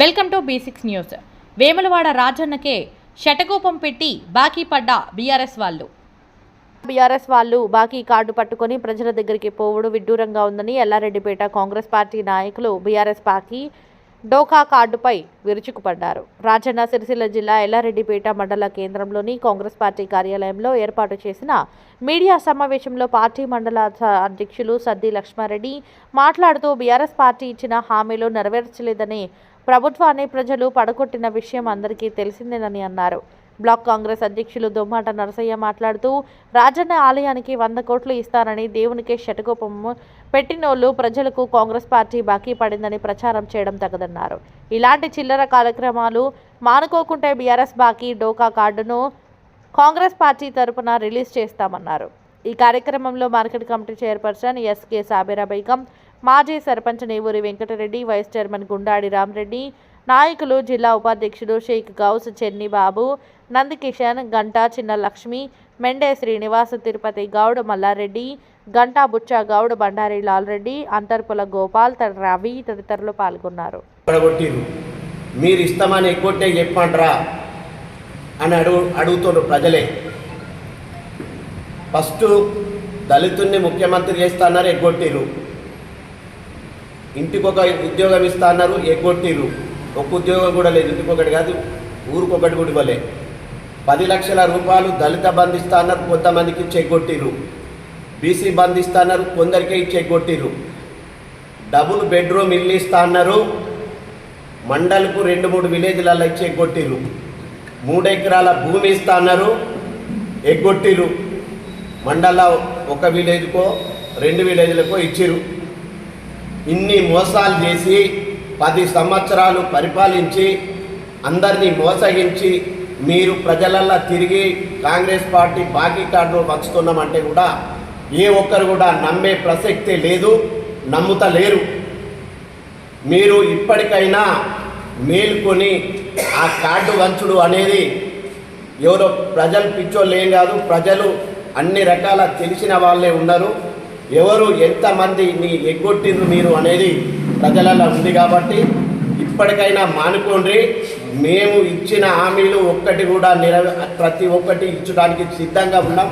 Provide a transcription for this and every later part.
Welcome to B six news. Vemulawada రాజన్నకే శటకోపం పెట్టి బాకీ పడ్డ బీఆర్ఎస్ వాళ్ళు. బీఆర్ఎస్ వాళ్ళు బాకీ కార్డు పట్టుకొని ప్రజల దగ్గరికి పోవుడు విడ్డూరంగా ఉందని ఎల్లారెడ్డిపేట కాంగ్రెస్ పార్టీ నాయకులు బీఆర్ఎస్ బాకీ డోకా కార్డుపై విరుచుకుపడ్డారు. రాజన్న సిరిసిల్ల జిల్లా ఎల్లారెడ్డిపేట మండల కేంద్రంలోని కాంగ్రెస్ పార్టీ కార్యాలయంలో ఏర్పాటు చేసిన మీడియా సమావేశంలో పార్టీ మండల అధ్యక్షులు సద్ది లక్ష్మారెడ్డి మాట్లాడుతూ బీఆర్ఎస్ పార్టీ ఇచ్చిన హామీలు నెరవేర్చలేదని ప్రభుత్వాన్ని ప్రజలు పడగొట్టిన విషయం అందరికీ తెలిసిందేనని అన్నారు. బ్లాక్ కాంగ్రెస్ అధ్యక్షులు దొమ్మాట నరసయ్య మాట్లాడుతూ రాజన్న ఆలయానికి వంద కోట్లు ఇస్తారని దేవునికే శటకోపం పెట్టినోళ్ళు ప్రజలకు కాంగ్రెస్ పార్టీ బాకీ పడిందని ప్రచారం చేయడం తగదన్నారు. ఇలాంటి చిల్లర కార్యక్రమాలు మానుకోకుంటే బీఆర్ఎస్ బాకీ డోకా కార్డును కాంగ్రెస్ పార్టీ తరపున రిలీజ్ చేస్తామన్నారు. ఈ కార్యక్రమంలో market committee chairperson SK Sabira Begum మాజీ సర్పంచ్ నేవూరి వెంకటరెడ్డి వైస్ చైర్మన్ గుండాడి రామరెడ్డి నాయకులు జిల్లా ఉపాధ్యక్షుడు షేక్ గౌస్ చెన్ని బాబు నందికిషన్ గంటా చిన్న లక్ష్మి మెండే శ్రీనివాస్ తిరుపతి గౌడ్ మల్లారెడ్డి గంటా బుచ్చా గౌడ్ బండారి లాల్రెడ్డి అంతర్పుల గోపాల్ రవి తదితరులు పాల్గొన్నారు. పడగొట్టిరు. మీరు ఇస్తామని ఎగ్గొట్టే చెప్పండ్రా అని అడుగు అడుగుతున్నారు ప్రజలే. ఫస్ట్ దళితుల్ని ముఖ్యమంత్రి చేస్తా అన్నారు ఎగ్గొట్టిరు. ఇంటికి ఒక ఉద్యోగం ఇస్తా అన్నారు ఎగ్గొట్టిరు. ఒక ఉద్యోగం కూడా లేదు ఇంటికొకటి కాదు ఊరికొకటి కూడా ఇవ్వలేదు పది లక్షల రూపాయలు దళిత బంధిస్తానరు కొంతమందికి చెగొట్టిరు బీసీ బంధిస్తానరు కొందరికి కొందరికే ఇచ్చి డబుల్ బెడ్రూమ్ ఇల్లు ఇస్తా అన్నారు మండలకు రెండు మూడు విలేజ్లలో ఇచ్చి ఎగ్గొట్టిరు మూడెకరాల భూమి ఇస్తా అన్నారు ఎగ్గొట్టిరు మండల ఒక విలేజ్కో రెండు విలేజ్లకో ఇచ్చిరు ఇన్ని మోసాలు చేసి పది సంవత్సరాలు పరిపాలించి అందరినీ మోసగించి మీరు ప్రజలల్లా తిరిగి కాంగ్రెస్ పార్టీ బాకీ కార్డు పంచుతున్నామంటే కూడా ఏ ఒక్కరు కూడా నమ్మే ప్రసక్తే లేదు నమ్ముతలేరు. మీరు ఇప్పటికైనా మేల్కొని ఆ కార్డు వంచుడు అనేది ఎవరో ప్రజలు పిచ్చోళ్ళు ఏం కాదు ప్రజలు అన్ని రకాల తెలిసిన వాళ్ళే ఉన్నారు. ఎవరు ఎంతమందిని ఎగ్గొట్టిండ్రు మీరు అనేది ప్రజలలో ఉంది కాబట్టి ఇప్పటికైనా మానుకోండి. మేము ఇచ్చిన హామీలు ఒక్కటి కూడా నెరవే ప్రతి ఒక్కటి ఇచ్చడానికి సిద్ధంగా ఉన్నాం.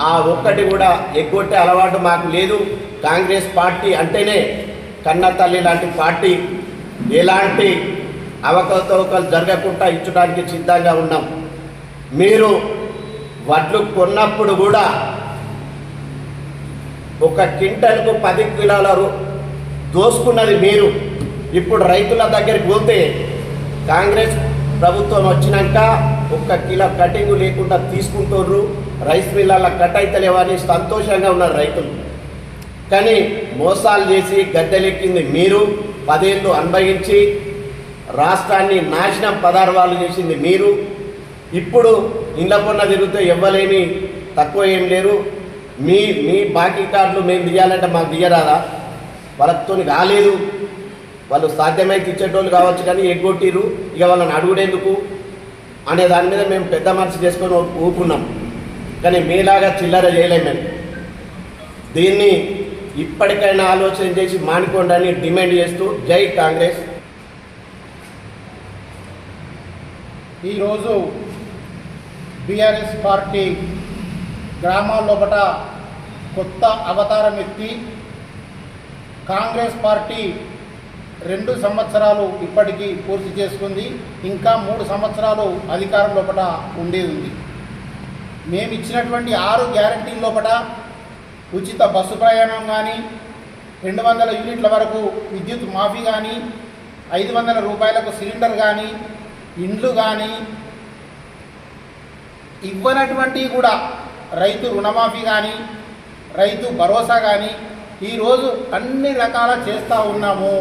ఆ ఒక్కటి కూడా ఎగ్గొట్టే అలవాటు మాకు లేదు. కాంగ్రెస్ పార్టీ అంటేనే కన్న తల్లి లాంటి పార్టీ. ఎలాంటి అవకతవకలు జరగకుండా ఇచ్చడానికి సిద్ధంగా ఉన్నాం. మీరు వడ్లు కొన్నప్పుడు కూడా ఒక క్వింటల్కు పది కిలోల దోసుకున్నది మీరు. ఇప్పుడు రైతుల దగ్గరికి పోతే కాంగ్రెస్ ప్రభుత్వం వచ్చినాక ఒక్క కిలో కటింగ్ లేకుండా తీసుకుంటుర్రు. రైస్ మిల్లర్ల కట్ అయితలేవని సంతోషంగా ఉన్నారు రైతులు. కానీ మోసాలు చేసి గద్దెలెక్కింది మీరు. పదేళ్ళు అనుభవించి రాష్ట్రాన్ని నాశనం పదార్థాలు చేసింది మీరు. ఇప్పుడు ఇళ్ళ పొన్న తిరిగితే ఇవ్వలేని తక్కువ ఏం లేరు. మీ మీ బాకీ కార్డులు మేము తీయాలంటే మాకు తీయరాదా? వాళ్ళతో కాలేదు వాళ్ళు సాధ్యమైతే ఇచ్చేటోళ్ళు కావచ్చు కానీ ఎగ్గొట్టిరు ఇక వాళ్ళని అడుగుడేందుకు? అనే దాని మీద మేము పెద్ద మనసు చేసుకొని ఊపుకున్నాం ఊరుకున్నాం. కానీ మీలాగా చిల్లర చేయలేము మేము. దీన్ని ఇప్పటికైనా ఆలోచన చేసి మానుకోండి అని డిమాండ్ చేస్తూ జై కాంగ్రెస్. ఈరోజు బీఆర్ఎస్ పార్టీ గ్రామాల్లోపట కొత్త అవతారం ఎత్తి కాంగ్రెస్ పార్టీ రెండు సంవత్సరాలు ఇప్పటికీ పూర్తి చేసుకుంది. ఇంకా మూడు సంవత్సరాలు అధికారం లోపల ఉండేది ఉంది. మేము ఇచ్చినటువంటి ఆరు గ్యారంటీల లోపల ఉచిత బస్సు ప్రయాణం కానీ రెండు వందల యూనిట్ల వరకు విద్యుత్ మాఫీ కానీ ఐదు వందల రూపాయలకు సిలిండర్ కానీ ఇండ్లు కానీ ఇవ్వనటువంటివి కూడా రైతు రుణమాఫీ కానీ రైతు భరోసా కానీ ఈరోజు అన్ని రకాల చేస్తూ ఉన్నాము.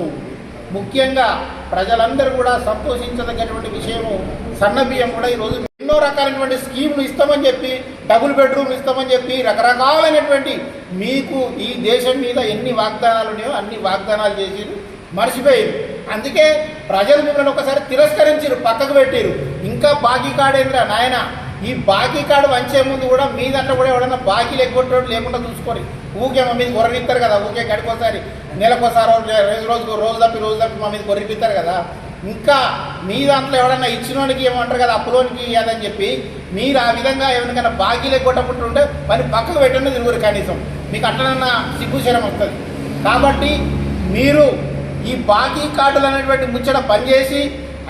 ముఖ్యంగా ప్రజలందరూ కూడా సంతోషించదగినటువంటి విషయము సన్న బియ్యం కూడా ఈరోజు ఎన్నో రకాలైనటువంటి స్కీములు ఇస్తామని చెప్పి డబుల్ బెడ్రూమ్ ఇస్తామని చెప్పి రకరకాలైనటువంటి మీకు ఈ దేశం మీద ఎన్ని వాగ్దానాలు ఉన్నాయో అన్ని వాగ్దానాలు చేసి మర్చిపోయారు. అందుకే ప్రజలు మిమ్మల్ని ఒకసారి తిరస్కరించారు పక్కకు పెట్టారు. ఇంకా బాకీ కాడేంద్రా నాయన? ఈ బాకీ కార్డు వంచే ముందు కూడా మీ దాంట్లో కూడా ఎవడన్నా బాకీలు ఎగ్గొట్టేవాడు లేకుండా చూసుకోరు. ఊకే మా మీద గొర్రెనిస్తారు కదా ఊకే గడికోసారి నెలకోసారి రోజు రోజుకు రోజు తప్పి రోజు తప్పి మా మీద కొరిపిస్తారు కదా. ఇంకా మీ దాంట్లో ఎవడన్నా ఇచ్చినోనికి ఏమంటారు కదా అప్పులోనికి ఇవ్వదని చెప్పి మీరు ఆ విధంగా ఎవరికైనా బాకీలే కొట్టకుంటుంటే మరి పక్కకు పెట్టండి తిరుగురు కనీసం. మీకు అట్లనన్నా సిగ్గుశరం వస్తుంది. కాబట్టి మీరు ఈ బాకీ కార్డులు అనేటువంటి ముచ్చట పనిచేసి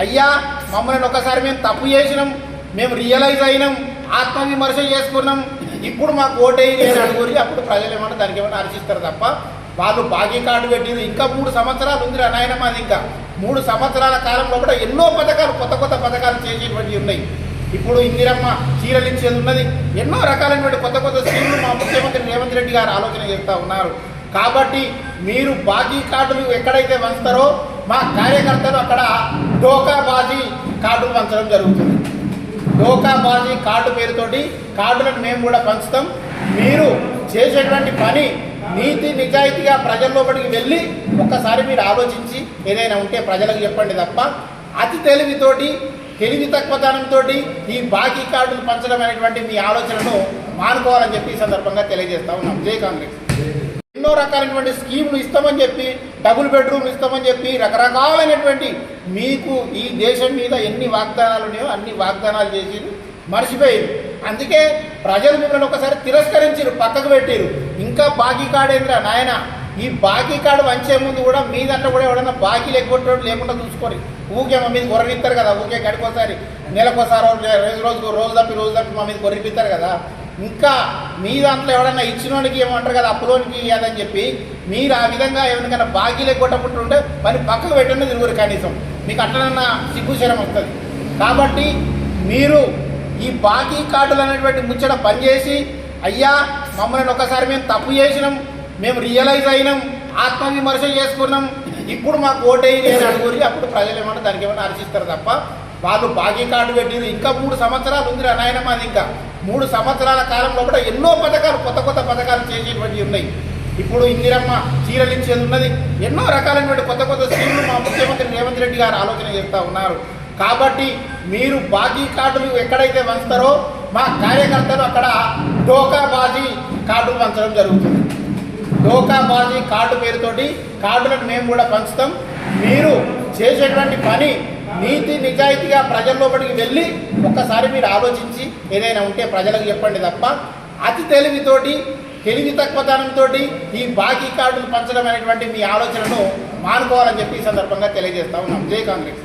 అయ్యా మమ్మల్ని ఒకసారి మేము తప్పు చేసినాం మేము రియలైజ్ అయినాం ఆత్మవిమర్శ చేసుకున్నాం ఇప్పుడు మాకు ఓటేయి అని అడుగురి అప్పుడు ప్రజలు ఏమన్నా దానికి ఏమైనా హర్షిస్తారు తప్ప వాళ్ళు బాకీ కార్డు పెట్టింది ఇంకా మూడు సంవత్సరాలు ఉంది నాయన మాది ఇంకా. మూడు సంవత్సరాల కాలంలో కూడా ఎన్నో పథకాలు కొత్త కొత్త పథకాలు చేసేటువంటివి ఉన్నాయి. ఇప్పుడు ఇందిరమ్మ చీరలు ఇచ్చేది ఉన్నది. ఎన్నో రకాలైనటువంటి కొత్త కొత్త స్కీములు మా ముఖ్యమంత్రి రేవంత్ రెడ్డి గారు ఆలోచన చేస్తూ ఉన్నారు. కాబట్టి మీరు బాకీ కార్డులు ఎక్కడైతే పంచుతారో మా కార్యకర్తలు అక్కడ డోకాబాజీ కార్డులు పంచడం జరుగుతుంది. డోకాబాజీ కార్డు పేరుతోటి కార్డులను మేము కూడా పంచుతాం. మీరు చేసేటువంటి పని నీతి నిజాయితీగా ప్రజల లోపలికి వెళ్ళి ఒక్కసారి మీరు ఆలోచించి ఏదైనా ఉంటే ప్రజలకు చెప్పండి తప్ప అతి తెలివితోటి తెలివి తక్కువతనంతో ఈ బాకీ కార్డులు పంచడం అనేటువంటి మీ ఆలోచనను మానుకోవాలని చెప్పి ఈ సందర్భంగా తెలియజేస్తా ఉన్నాం. జై కాంగ్రెస్. ఎన్నో రకాలైనటువంటి స్కీములు ఇస్తామని చెప్పి డబుల్ బెడ్రూమ్ ఇస్తామని చెప్పి రకరకాలైనటువంటి మీకు ఈ దేశం మీద ఎన్ని వాగ్దానాలు ఉన్నాయో అన్ని వాగ్దానాలు చేసి మర్చిపోయారు అందుకే ప్రజలు మిమ్మల్ని ఒకసారి తిరస్కరించారు పక్కకు పెట్టారు ఇంకా బాకీ కార్డు ఏంద్రా నాయన? ఈ బాకీ కార్డు వంచే ముందు కూడా మీ దాంట్లో కూడా ఎవడన్నా బాకీలు లేకపోతే లేకుండా చూసుకోరు. ఊకే మా మీద కొరగిస్తారు కదా ఊకే గడికోసారి నెలకోసారి రోజు రోజుకు రోజు తప్పి రోజు తప్పి మా మీద కొరిపిస్తారు కదా. ఇంకా మీ దాంట్లో ఎవడన్నా ఇచ్చినోడికి ఏమంటారు కదా అప్పులోనికి ఇవ్వదని చెప్పి మీరు ఆ విధంగా ఎవరికైనా బాకీలే ఉంటే మరి పక్కకు పెట్టండి తిరుగురు కనీసం. మీకు అట్లనన్నా సిగ్గుశరం వస్తుంది. కాబట్టి మీరు ఈ బాకీ కార్డులు అనేటువంటి ముచ్చట పనిచేసి అయ్యా మమ్మల్ని ఒకసారి మేము తప్పు చేసినాం మేము రియలైజ్ అయినాం ఆత్మవిమర్శ చేసుకున్నాం. ఇప్పుడు మాకు ఓటేయి నేను అడుగురి అప్పుడు ప్రజలు ఏమన్నా దానికి ఏమన్నా అర్చిస్తారు తప్ప వాళ్ళు బాకీ కార్డు పెట్టింది ఇంకా మూడు సంవత్సరాలు ఉంది నాయన మాది ఇంకా. మూడు సంవత్సరాల కాలంలో కూడా ఎన్నో పథకాలు కొత్త కొత్త పథకాలు చేసేటువంటివి ఉన్నాయి. ఇప్పుడు ఇందిరమ్మ చీరలు ఇచ్చేది ఉన్నది. ఎన్నో రకాలైనటువంటి కొత్త కొత్త స్కీములు మా ముఖ్యమంత్రి రేవంత్ రెడ్డి గారు ఆలోచన చేస్తూ ఉన్నారు. కాబట్టి మీరు బాకీ కార్డులు ఎక్కడైతే పంచుతారో మా కార్యకర్తలు అక్కడ డోకాబాజీ కార్డు పంచడం జరుగుతుంది. డోకాబాజీ కార్డు పేరుతోటి కార్డులను మేము కూడా పంచుతాం. మీరు చేసేటువంటి పని నీతి నిజాయితీగా ప్రజల లోపలికి వెళ్ళి ఒక్కసారి మీరు ఆలోచించి ఏదైనా ఉంటే ప్రజలకు చెప్పండి తప్ప అతి తెలివితోటి తెలివి తక్కువతనంతో ఈ బాకీ కార్డులు పంచడం అనేటువంటి మీ ఆలోచనను మానుకోవాలని చెప్పి ఈ సందర్భంగా తెలియజేస్తా ఉన్నాం. జై కాంగ్రెస్.